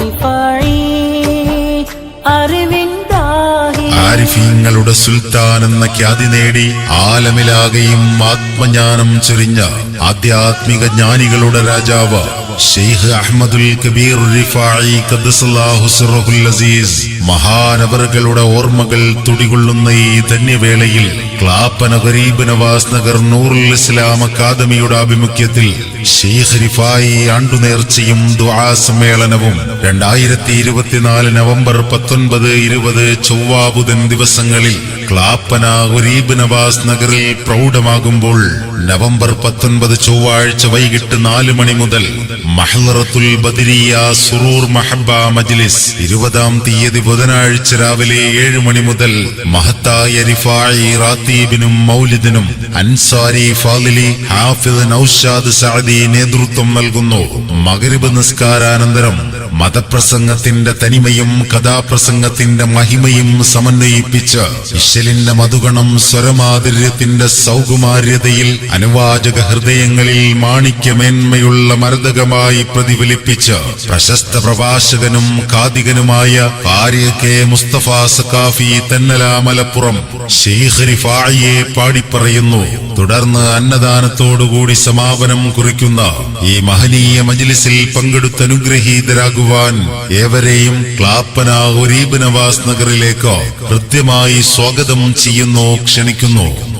റിഫാഴി ആരിഫീങ്ങളുടെ സുൽത്താൻ എന്ന ഖ്യാതി നേടി ആലമിലാകെയും ആത്മജ്ഞാനം ചൊരിഞ്ഞ ആധ്യാത്മിക ജ്ഞാനികളുടെ രാജാവ് ഷെയ്ഖ് അഹമ്മദുൽ കബീർ റിഫായി അസീസ്. മഹാനവറുകളുടെ ഓർമ്മകൾ തുടികൊള്ളുന്ന ഈ ധന്യവേളയിൽ ക്ലാപ്പന ഗരീബ് നവാസ് നഗർ നൂറുൽ ഇസ്ലാം അക്കാദമിയുടെ ആഭിമുഖ്യത്തിൽ ഷെയ്ഖ് ആണ്ടുനേർച്ചയും ദുആ സമ്മേളനവും രണ്ടായിരത്തി ഇരുപത്തിനാല് നവംബർ പത്തൊൻപത് ഇരുപത് ചൊവ്വാബുധൻ ദിവസങ്ങളിൽ ക്ലാപ്പന ഗരീബ് നവാസ് നഗറിൽ പ്രൗഢമാകുമ്പോൾ നവംബർ പത്തൊൻപത് ചൊവ്വാഴ്ച വൈകിട്ട് നാല് മണി മുതൽ മഹ്ലറത്തുൽ ബദരിയ സുറൂർ മഹബ മജ്ലിസ് ഇരുപതാം തീയതി ബുധനാഴ്ച രാവിലെ ഏഴ് മണി മുതൽ മഹത്തായ റിഫായി റാത്തീബിനും മൗലിദിനും അൻസാരി ഫാദിലി ഹാഫിദ് നൌഷാദ് സഅദി നേതൃത്വം നൽകുന്നു. മകരിബ് നിസ്കാരാനന്തരം മതപ്രസംഗത്തിന്റെ തനിമയും കഥാപ്രസംഗത്തിന്റെ മഹിമയും സമന്വയിപ്പിച്ച് ഇശലിന്റെ മധുഗണം സ്വരമാധുര്യത്തിന്റെ സൗകുമാര്യതയിൽ അനുവാചക ഹൃദയങ്ങളിൽ മാണിക്യമേന്മയുള്ള മരതകമായി പ്രതിഫലിപ്പിച്ച് പ്രശസ്ത പ്രഭാഷകനും കാതികനുമായ ഭാര്യ കെ മുസ്തഫ സക്കാഫി തെന്നല മലപ്പുറം ഷെയ്ഖ് റിഫായിയെ പാടിപ്പറയുന്നു. തുടർന്ന് അന്നദാനത്തോടുകൂടി സമാപനം കുറിക്കുന്ന ഈ മഹനീയ മജിലിസിൽ പങ്കെടുത്ത് അനുഗ്രഹീതരാകുവാൻ ഏവരെയും ക്ലാപ്പന ഒരീബ് നവാസ് നഗറിലേക്ക് കൃത്യമായി സ്വാഗതം ചെയ്യുന്നു ക്ഷണിക്കുന്നു.